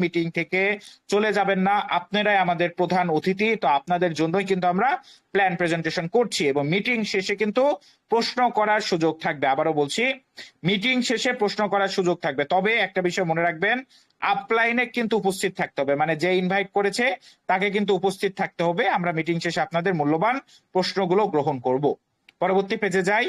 Meeting থেকে চলে যাবেন না। আপনারাই আমাদের প্রধান অতিথি, তো আপনাদের জন্যই কিন্তু আমরা প্ল্যান প্রেজেন্টেশন করছি এবং মিটিং শেষে কিন্তু প্রশ্ন করার সুযোগ থাকবে। আবারও বলছি মিটিং শেষে প্রশ্ন করার সুযোগ থাকবে। তবে একটা বিষয় মনে রাখবেন আপলাইনে কিন্তু উপস্থিত থাকতে হবে। মানে যে ইনভাইট করেছে, তাকে কিন্তু উপস্থিত থাকতে হবে। আমরা মিটিং শেষে আপনাদের মূল্যবান প্রশ্নগুলো গ্রহণ করব। পরবর্তী পেজে যাই।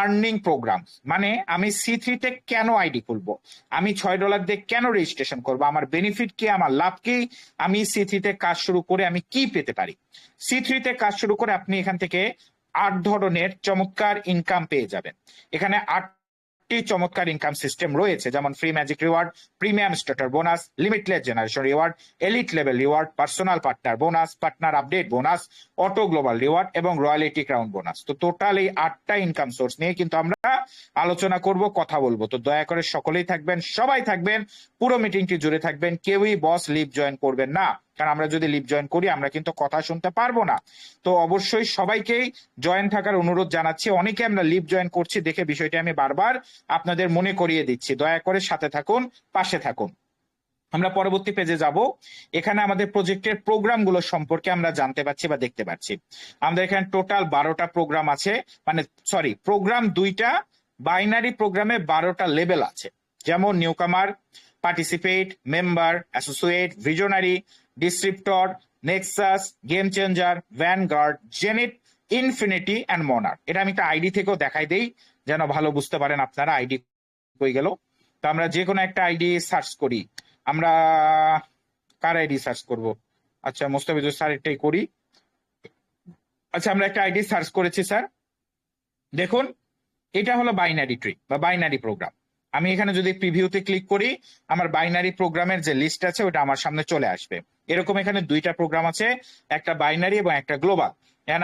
আর্নিং প্রোগ্রাম মানে আমি সি থ্রিতে কেন আইডি খুলবো? আমি ছয় ডলার দিয়ে কেন রেজিস্ট্রেশন করব? আমার বেনিফিট কি? আমার লাভ কি? আমি সি থ্রিতে কাজ শুরু করে আমি কি পেতে পারি? সি থ্রিতে কাজ শুরু করে আপনি এখান থেকে আট ধরনের চমৎকার ইনকাম পেয়ে যাবেন। এখানে আটটি চমৎকার ইনকাম সিস্টেম রয়েছে, যেমন free magic reward premium starter bonus limitless generation reward elite level reward personal partner bonus partner update bonus auto global reward এবং রয়্যালিটি ক্রাউন বোনাস তো টোটাল এই আটটা ইনকাম সোর্স নিয়ে কিন্তু আমরা আলোচনা করব, কথা বলব। তো দয়া করে সকলেই থাকবেন, সবাই থাকবেন, পুরো মিটিংটি জুড়ে থাকবেন, কেউই বস লিভ জয়েন করবেন না। কারণ আমরা যদি লিভ জয়েন করি, আমরা কিন্তু কথা শুনতে পারব না। তো অবশ্যই সবাইকেই জয়েন থাকার অনুরোধ জানাচ্ছি। অনেকে আমরা লিভ জয়েন করছি দেখে বিষয়টি আমি বারবার আপনাদের মনে করিয়ে দিচ্ছি। দয়া করে সাথে থাকুন, পাশে থাকুন। আমরা পরবর্তী পেজে যাব। এখানে আমাদের প্রজেক্টের প্রোগ্রামগুলো সম্পর্কে আমরা জানতে পারছি বা দেখতে পাচ্ছি আমাদের এখানে টোটাল বারোটা প্রোগ্রাম আছে। মানে সরি প্রোগ্রাম দুইটা বাইনারি প্রোগ্রামে বারোটা লেভেল আছে। যেমন newcomer participate member associate visionary descriptor nexus game changer vanguard zenith infinity and monarch এটা আমি একটা আইডি থেকেও দেখাই দেই, যেন ভালো বুঝতে পারেন আপনারা আইডি হয়ে গেল। তো আমরা যে কোনো একটা আইডি সার্চ করি। আমরা কার আইডি সার্চ করব? আচ্ছা মোস্তাফিজুর স্যার এটাই করি। আচ্ছা আমরা একটা আইডি সার্চ করেছি, স্যার। দেখুন, এটা হলো বাইনারি ট্রি বা বাইনারি প্রোগ্রাম আমি এখানে যদি প্রিভিউতে ক্লিক করি, আমার বাইনারি প্রোগ্রামের যে লিস্ট আছে, ওটা আমার সামনে চলে আসবে। এরকম এখানে দুইটা প্রোগ্রাম আছে, একটা বাইনারি এবং একটা গ্লোবাল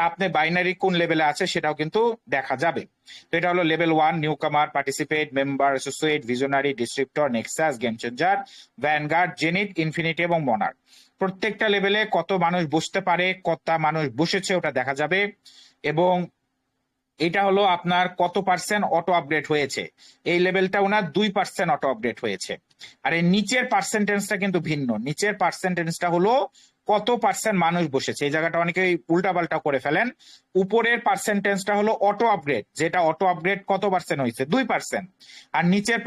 আপনি বাইনারি কোন লেভেলে আছে সেটাও কিন্তু দেখা যাবে। তো এটা হলো level one newcomer participate member associate visionary descriptor nexus game changer vanguard zenith infinity এবং মনার প্রত্যেকটা লেভেলে কত মানুষ বসতে পারে কত মানুষ বসেছে ওটা দেখা যাবে। এবং এটা হলো আপনার কত পার্সেন্ট অটো আপডেট হয়েছে। এই লেভেলটা ওনার দুই পার্সেন্ট অটো আপডেট হয়েছে। আর এই নিচের পার্সেন্টেজটা কিন্তু ভিন্ন। নিচের পার্সেন্টেজটা হলো কত পার্সেন্ট মানুষ বসেছে। এই জায়গাটা অনেকে উল্টা পাল্টা করে ফেলেন। উপরের পার্সেন্টেজটা হলো অটো আপগ্রেড যেটা অটো আপগ্রেড কত পার্সেন্ট হয়েছে? দুই পার্সেন্ট আর নিচের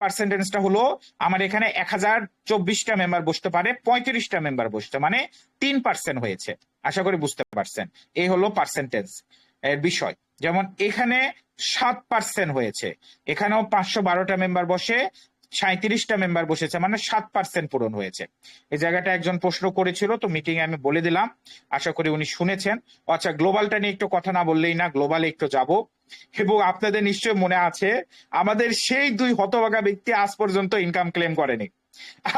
পার্সেন্টেজটা হলো আমার এখানে এক হাজার চব্বিশটা মেম্বার বসতে পারে, পঁয়ত্রিশটা মেম্বার বসতে মানে তিন পার্সেন্ট হয়েছে। আশা করি বুঝতে পারছেন। এই হলো পার্সেন্টেজ এর বিষয়। যেমন এখানে সাত পার্সেন্ট হয়েছে। এখানেও পাঁচশো বারোটা মেম্বার বসে সাঁত্রিশটা মেম্বার বসেছে মানে সাত পার্সেন্ট পূরণ হয়েছে। এই জায়গাটা একজন প্রশ্ন করেছিল, তো মিটিং আমি বলে দিলাম, আশা করি উনি শুনেছেন। আচ্ছা গ্লোবালটা নিয়ে একটু কথা না বললেই না, গ্লোবালে একটু যাব। এবং আপনাদের নিশ্চয় মনে আছে, আমাদের সেই দুই হতভাগা ব্যক্তি আজ পর্যন্ত ইনকাম ক্লেম করেনি।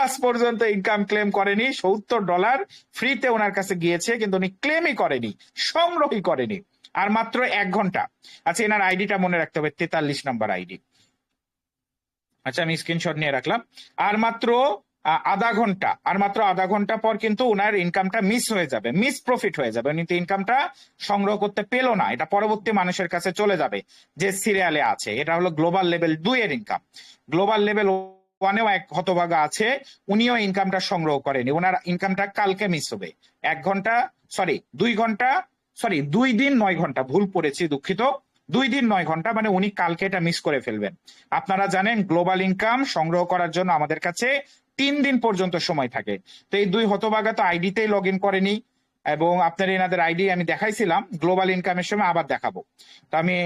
আজ পর্যন্ত ইনকাম ক্লেম করেনি, সত্তর ডলার ফ্রিতে ওনার কাছে গিয়েছে, কিন্তু উনি ক্লেমই করেনি, সংগ্রহই করেনি। আর মাত্র এক ঘণ্টা। আচ্ছা এনার আইডিটা মনে রাখতে হবে, তেতাল্লিশ নাম্বার আইডি আচ্ছা আমি স্ক্রিনশট নিয়ে রাখলাম। আর মাত্র আধা ঘণ্টা, আর মাত্র আধা ঘণ্টা পর কিন্তু ওনার ইনকামটা মিস হয়ে যাবে মিস প্রফিট হয়ে যাবে। উনি ইনকামটা সংগ্রহ করতে পেল না, এটা পরবর্তী মানুষের কাছে চলে যাবে যে সিরিয়ালে আছে। এটা হলো গ্লোবাল লেভেল দুই এর ইনকাম গ্লোবাল লেভেল ওয়ানেও এক হতভাগা আছে, উনিও ইনকামটা সংগ্রহ করেনি। ওনার ইনকামটা কালকে মিস হবে। এক ঘণ্টা সরি দুই ঘণ্টা সরি দুই দিন নয় ঘণ্টা ভুল পড়েছি, দুঃখিত। দুই দিন নয় ঘণ্টা মানে উনি কালকে এটা মিস করে ফেলবেন। আপনারা জানেন গ্লোবাল ইনকাম সংগ্রহ করার জন্য আমাদের কাছে তিন দিন পর্যন্ত সময় থাকে। তো এই দুই হতভাগা তো আইডিতেই লগ ইন করেনি এবং আপনার এনাদের আইডি আমি দেখাইছিলাম গ্লোবাল ইনকামের সময় আবার দেখাবো। তো আমি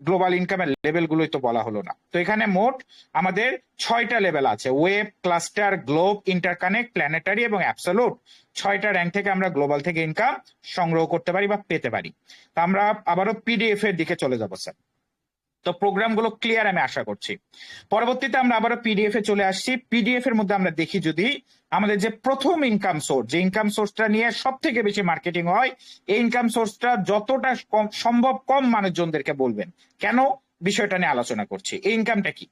গ্লোবাল ইনকামের লেভেল গুলোই তো বলা হলো না। তো এখানে মোট আমাদের ছয়টা লেভেল আছে web cluster globe interconnect planetary এবং অ্যাপসালুট ছয়টা র্যাঙ্ক থেকে আমরা গ্লোবাল থেকে ইনকাম সংগ্রহ করতে পারি বা পেতে পারি। তা আমরা আবারও পিডিএফ এর দিকে চলে যাব স্যার তো প্রোগ্রামগুলো ক্লিয়ার আমি আশা করছি। পরবর্তীতে আমরা আবারও পিডিএফ এ চলে আসছি। পিডিএফ এর মধ্যে আমরা দেখি যদি আমাদের যে প্রথম ইনকাম সোর্স যে ইনকাম সোর্সটা নিয়ে সব থেকে বেশি মার্কেটিং হয়, এই ইনকাম সোর্সটা যতটা সম্ভব কম মানুষজনদেরকে বলবেন। কেন? বিষয়টা নিয়ে আলোচনা করছি। এই ইনকামটা কি?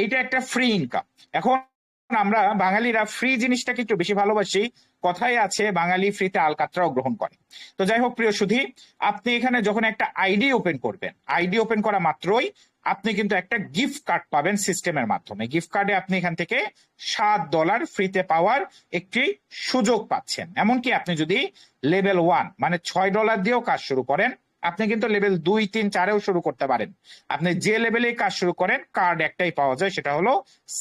এইটা একটা ফ্রি ইনকাম এখন আমরা বাঙালিরা ফ্রি জিনিসটাকে একটু বেশি ভালোবাসি। কথাই আছে, বাঙালি ফ্রিতে আলকাতরাও গ্রহণ করে। তো যাই হোক, প্রিয় সুধী, আপনি এখানে যখন একটা আইডি ওপেন করবেন আইডি ওপেন করা মাত্রই আপনি কিন্তু একটা গিফট কার্ড পাবেন সিস্টেমের মাধ্যমে। গিফট কার্ডে আপনি এখান থেকে সাত ডলার ফ্রিতে পাওয়ার একটি সুযোগ পাচ্ছেন। এমনকি আপনি যদি লেভেল ওয়ান মানে ছয় ডলার দিয়েও কাজ শুরু করেন আপনি কিন্তু লেভেল দুই, তিন, চারেও শুরু করতে পারেন। আপনি যে লেভেলে কাজ শুরু করেন কার্ড একটাই পাওয়া যায়, সেটা হলো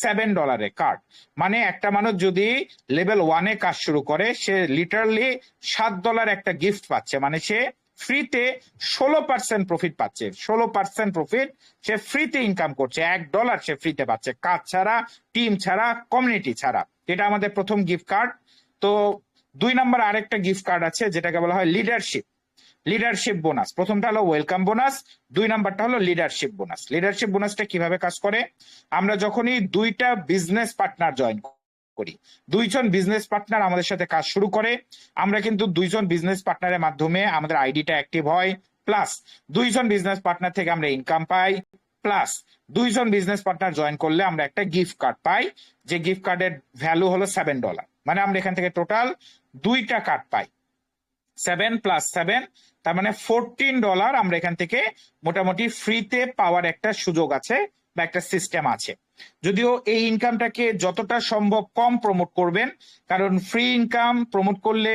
সেভেন ডলারের কার্ড মানে একটা মানুষ যদি লেভেল ওয়ানে কাজ শুরু করে, সে লিটারলি সাত ডলার একটা গিফট পাচ্ছে। মানে সে ফ্রিতে ষোলো পার্সেন্ট প্রফিট পাচ্ছে। ষোলো পার্সেন্ট প্রফিট সে ফ্রিতে ইনকাম করছে। এক ডলার সে ফ্রিতে পাচ্ছে। কাজ ছাড়া টিম ছাড়া কমিউনিটি ছাড়া। এটা আমাদের প্রথম গিফট কার্ড তো দুই নম্বর আরেকটা গিফট কার্ড আছে, যেটাকে বলা হয় লিডারশিপ লিডারশিপ বোনাস প্রথমটা হলো ওয়েলকাম বোনাস দুই নাম্বারটা হলো লিডারশিপ বোনাস লিডারশিপ বোনাসটা কীভাবে কাজ করে? আমরা যখনই দুইটা বিজনেস পার্টনার জয়েন করি, দুইজন বিজনেস পার্টনার আমাদের সাথে কাজ শুরু করে, আমরা কিন্তু দুইজন বিজনেস পার্টনারের মাধ্যমে আমাদের আইডিটা অ্যাক্টিভ হয় প্লাস দুইজন বিজনেস পার্টনার থেকে আমরা ইনকাম পাই প্লাস দুইজন বিজনেস পার্টনার জয়েন করলে আমরা একটা গিফট কার্ড পাই, যে গিফট কার্ডের ভ্যালু হলো সেভেন ডলার মানে আমরা এখান থেকে টোটাল দুইটা কার্ড পাই সেভেন প্লাস সেভেন তার মানে ফোরটিন ডলার আমরা এখান থেকে মোটামুটি ফ্রিতে পাওয়ার একটা সুযোগ আছে বা একটা সিস্টেম আছে। যদিও এই ইনকামটাকে যতটা সম্ভব কম প্রমোট করবেন, কারণ ফ্রি ইনকাম প্রমোট করলে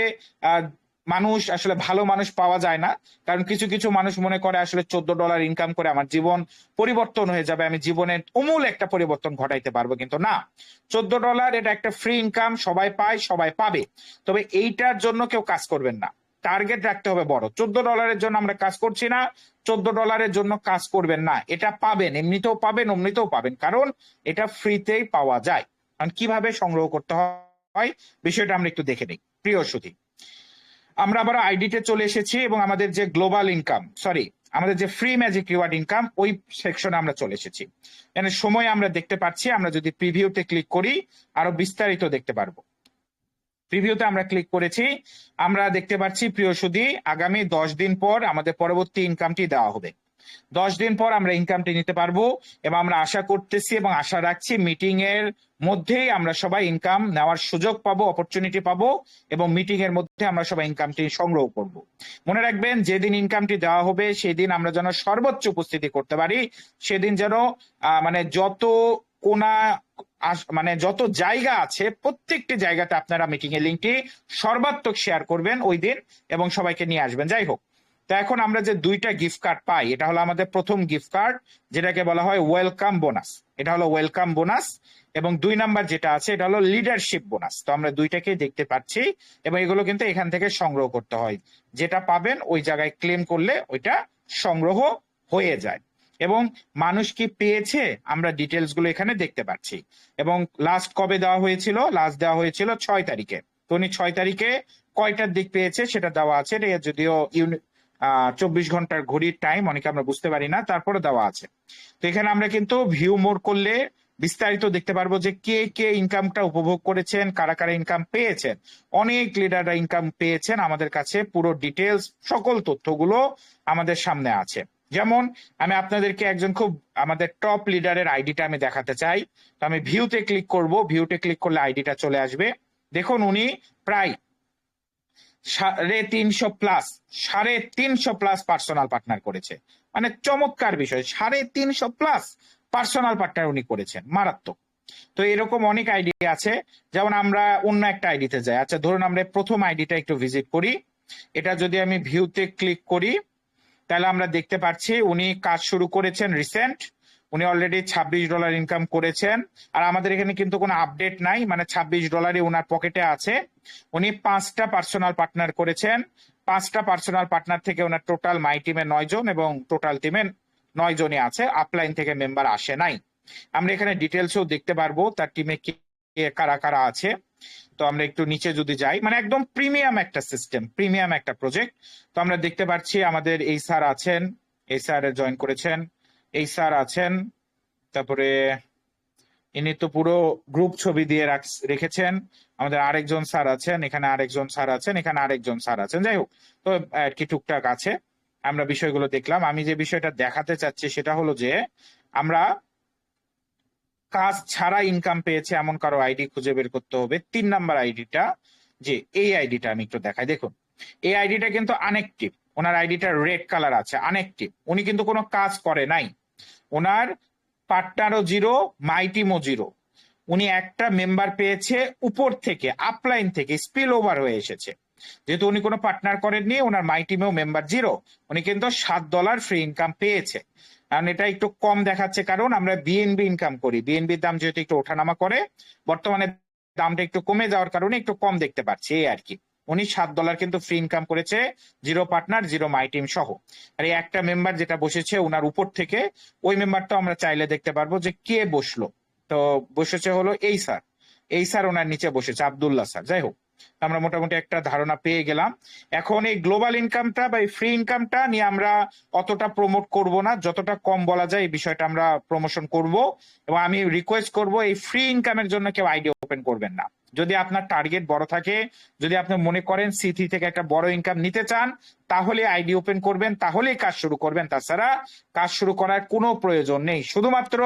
মানুষ আসলে ভালো মানুষ পাওয়া যায় না। কারণ কিছু কিছু মানুষ মনে করে আসলে চোদ্দ ডলার ইনকাম করে আমার জীবন পরিবর্তন হয়ে যাবে, আমি জীবনে অমূল একটা পরিবর্তন ঘটাইতে পারব। কিন্তু না, চোদ্দ ডলার এটা একটা ফ্রি ইনকাম সবাই পায়, সবাই পাবে। তবে এইটার জন্য কেউ কাজ করবেন না। টার্গেট রাখতে হবে বড়। চোদ্দ ডলারের জন্য আমরা কাজ করছি না, চোদ্দ ডলারের জন্য কাজ করবেন না। এটা পাবেন, এমনিতেও পাবেন, অমনিতেও পাবেন। কারণ এটা ফ্রিতেই পাওয়া যায়। কারণ কীভাবে সংগ্রহ করতে হয়, বিষয়টা আমরা একটু দেখে নিই। প্রিয় সুধী, আমরা আবার আইডিতে চলে এসেছি এবং আমাদের যে গ্লোবাল ইনকাম সরি আমাদের যে ফ্রি ম্যাজিক রিওয়ার্ড ইনকাম ওই সেকশনে আমরা চলে এসেছি। সময় আমরা দেখতে পাচ্ছি, আমরা যদি প্রিভিউতে ক্লিক করি, আরও বিস্তারিত দেখতে পারব। প্রিভিউতে আমরা ক্লিক করেছি। আমরা দেখতে পাচ্ছি, প্রিয় সুদী আগামী দশ দিন পর আমাদের পরবর্তী ইনকামটি দেওয়া হবে। দশ দিন পর আমরা ইনকামটি নিতে পারব এবং আমরা আশা করতেছি এবং আশা রাখছি মিটিং এর মধ্যেই আমরা সবাই ইনকাম নেওয়ার সুযোগ পাবো অপরচুনিটি পাবো এবং মিটিং এর মধ্যে আমরা সবাই ইনকামটি সংগ্রহ করব। মনে রাখবেন, যেদিন ইনকামটি দেওয়া হবে সেদিন আমরা যেন সর্বোচ্চ উপস্থিতি করতে পারি। সেদিন যেন মানে যত কোনা মানে যত জায়গা আছে, প্রত্যেকটি জায়গাতে আপনারা মিটিং এর লিঙ্কটি সর্বাত্মক শেয়ার করবেন ওই দিন এবং সবাইকে নিয়ে আসবেন। যাই হোক, তো এখন আমরা যে দুইটা গিফট কার্ড পাই, এটা হলো আমাদের প্রথম গিফট কার্ড যেটাকে বলা হয় ওয়েলকাম বোনাস এটা হলো ওয়েলকাম বোনাস এবং দুই নাম্বার যেটা আছে, এটা হলো লিডারশিপ বোনাস তো আমরা দুইটাকেই দেখতে পাচ্ছি এবং এগুলো কিন্তু এখান থেকে সংগ্রহ করতে হয়। যেটা পাবেন ওই জায়গায় ক্লেম করলে ওইটা সংগ্রহ হয়ে যায়। এবং মানুষ কি পেয়েছে? আমরা ডিটেলসগুলো এখানে দেখতে পাচ্ছি। এবং লাস্ট কবে দেওয়া হয়েছিল? লাস্ট দেওয়া হয়েছিল ছয় তারিখে। তো উনি ছয় তারিখে কয়টার দিক পেয়েছে সেটা দেওয়া আছে। এটা যদিও চব্বিশ ঘণ্টার ঘড়ির টাইম অনেকে আমরা বুঝতে পারি না তারপরে দেওয়া আছে। তো এখানে আমরা কিন্তু ভিউ মোর করলে বিস্তারিত দেখতে পারব যে কে কে ইনকামটা উপভোগ করেছেন, কারা কারা ইনকাম পেয়েছেন। অনেক লিডাররা ইনকাম পেয়েছেন। আমাদের কাছে পুরো ডিটেলস সকল তথ্যগুলো আমাদের সামনে আছে। যেমন, আমি আপনাদেরকে একজন খুব আমাদের টপ লিডারের আইডিটা আমি দেখাতে চাই। তো আমি ভিউতে ক্লিক করব। ভিউতে ক্লিক করলে আইডিটা চলে আসবে। দেখুন, উনি প্রায় সাড়ে তিনশো প্লাস সাড়ে তিনশো প্লাস পার্সোনাল পার্টনার করেছে। মানে চমৎকার বিষয়। সাড়ে তিনশো প্লাস পার্সোনাল পার্টনার উনি করেছেন, মারাত্মক। তো এরকম অনেক আইডি আছে। যেমন আমরা অন্য একটা আইডিতে যাই। আচ্ছা ধরুন আমরা প্রথম আইডিটা একটু ভিজিট করি। এটা যদি আমি ভিউতে ক্লিক করি তাহলে আমরা দেখতে পাচ্ছি উনি কাজ শুরু করেছেন রিসেন্ট উনি অলরেডি ছাব্বিশ ডলার ইনকাম করেছেন। আর আমাদের এখানে কিন্তু কোনো আপডেট নাই মানে ছাব্বিশ ডলারই ওনার পকেটে আছে। উনি পাঁচটা পার্সোনাল পার্টনার করেছেন। পাঁচটা পার্সোনাল পার্টনার থেকে ওনার টোটাল মাই টিমে নয় জন এবং টোটাল টিমে নয় জনই আছে। আপলাইন থেকে মেম্বার আসে নাই। আমরা এখানে ডিটেলসও দেখতে পারব, তার টিমে কে, কারা কারা আছে। তো আমরা একটু নিচে যদি যাই মানে একদম প্রিমিয়াম একটা সিস্টেম প্রিমিয়াম একটা প্রজেক্ট তো আমরা দেখতে পাচ্ছি আমাদের এই স্যার আছেন, এই স্যার জয়েন করেছেন, এই স্যার আছেন, তারপরে ইনি তো পুরো গ্রুপ ছবি দিয়ে রাখ- রেখেছেন। আমাদের আরেকজন স্যার আছেন, এখানে আরেকজন স্যার আছেন, এখানে আরেকজন স্যার আছেন। যাই হোক, তো আর কি টুকটাক আছে। আমরা বিষয়গুলো দেখলাম। আমি যে বিষয়টা দেখাতে চাচ্ছি সেটা হলো যে, আমরা কাজ ছাড়া ইনকাম পেয়েছে, এমন কারও আইডি খুঁজে বের করতে হবে। তিন নাম্বার আইডিটা যে এই আইডিটা আমি একটু দেখাই। দেখুন, এই আইডিটা কিন্তু আনএক্টিভ ওনার আইডিটা রেড কালার আছে আনএক্টিভ উনি কিন্তু কোনো কাজ করে নাই। ওনার পার্টনারও জিরো মাইটিমও জিরো উনি একটা মেম্বার পেয়েছে, উপর থেকে আপলাইন থেকে স্পিল ওভার হয়ে এসেছে। যেহেতু উনি কোনো পার্টনার করেননি, ওনার মাই টিমেও মেম্বার জিরো উনি কিন্তু সাত ডলার ফ্রি ইনকাম পেয়েছে। কারণ এটা একটু কম দেখাচ্ছে কারণ আমরা বিএনবি ইনকাম করি। বিএনবির দাম যেহেতু একটু ওঠানামা করে, বর্তমানে দামটা একটু কমে যাওয়ার কারণে একটু কম দেখতে পাচ্ছি, এই আর কি। উনি সাত ডলার কিন্তু ফ্রি ইনকাম করেছে zero partner zero my team সহ। আর এই একটা মেম্বার যেটা বসেছে ওনার উপর থেকে, ওই মেম্বারটা আমরা চাইলে দেখতে পারব যে কে বসল। তো বসেছে হলো এই স্যার এই স্যার ওনার নিচে বসেছে, আবদুল্লাহ স্যার যাই হোক আমরা মোটামুটি একটা ধারণা পেয়ে গেলাম। এখন এই গ্লোবাল ইনকামটা বা এই ফ্রি ইনকামটা নিয়ে আমরা অতটা প্রমোট করব না। যতটা কম বলা যায় এই বিষয়টা আমরা প্রমোশন করব এবং আমি রিকোয়েস্ট করব এই ফ্রি ইনকামের জন্য কেউ আইডি ওপেন করবেন না। যদি আপনার টার্গেট বড় থাকে, যদি আপনি মনে করেন সিথি থেকে একটা বড় ইনকাম নিতে চান, তাহলে আইডি ওপেন করবেন, তাহলেই কাজ শুরু করবেন। তাছাড়া কাজ শুরু করার কোনো প্রয়োজন নেই। শুধুমাত্র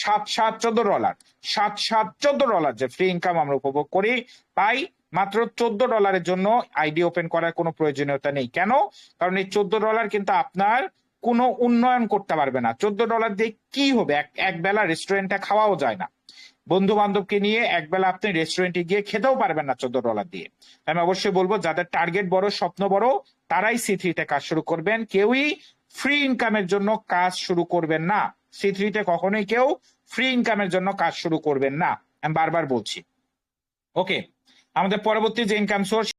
সাত সাত চোদ্দ ডলার সাত সাত চোদ্দ ডলার যে ফ্রি ইনকাম আমরা উপভোগ করি পাই মাত্র চোদ্দ ডলারের জন্য আইডি ওপেন করার কোনো প্রয়োজনীয়তা নেই। কেন? কারণ এই চোদ্দ ডলার কিন্তু আপনার কোনো উন্নয়ন করতে পারবে না। চোদ্দ ডলার দিয়ে কি হবে? এক বেলা রেস্টুরেন্টে খাওয়াও যায় না। বন্ধু বান্ধবকে নিয়ে একবেলা আপনি রেস্টুরেন্টে গিয়ে খেতেও পারবেন না চোদ্দ ডলার দিয়ে। আমি অবশ্যই বলব, যাদের টার্গেট বড়, স্বপ্ন বড়, তারাই সি থ্রিতে কাজ শুরু করবেন। কেউই ফ্রি ইনকামের জন্য কাজ শুরু করবেন না। সি থ্রিতে কখনোই কেউ ফ্রি ইনকামের জন্য কাজ শুরু করবেন না। আমি বারবার বলছি। ওকে আমাদের পরবর্তী যে ইনকাম সোর্স